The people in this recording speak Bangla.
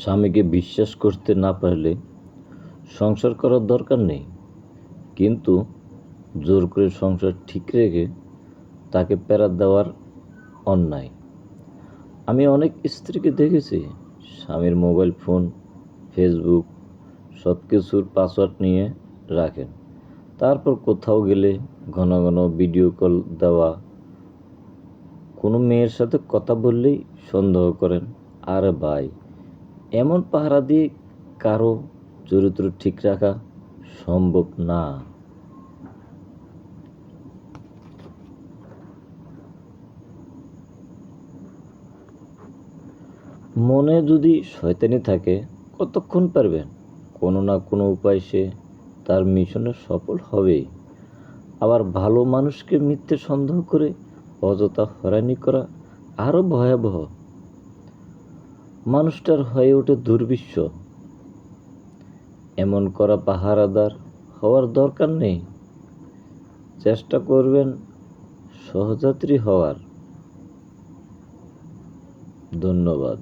স্বামীকে বিশ্বাস করতে না পারলে সংসার করার দরকার নেই। কিন্তু জোর করে সংসার ঠিক রেখে তাকে প্যারা দেওয়ার অন্যায়। আমি অনেক স্ত্রীকে দেখেছি, স্বামীর মোবাইল ফোন, ফেসবুক সব কিছুর পাসওয়ার্ড নিয়ে রাখেন। তারপর কোথাও গেলে ঘন ঘন ভিডিও কল দেওয়া, কোনো মেয়ের সাথে কথা বললেই সন্দেহ করেন, আরে ভাই। এমন পাহারা দিয়ে কারও চরিত্র ঠিক রাখা সম্ভব না। মনে যদি শয়তানি থাকে, কতক্ষণ পারবেন কোনো না কোনো উপায় সে তার মিশনে সফল হবেই আবার ভালো মানুষকে মিথ্যে সন্দেহ করে অযথা হয়রানি করা আরও ভয়াবহ। মানুষটার হয়ে ওঠে দুর্বিশ্ব। এমন করা পাহারাদার হওয়ার দরকার নেই। চেষ্টা করবেন সহযাত্রী হওয়ার। ধন্যবাদ।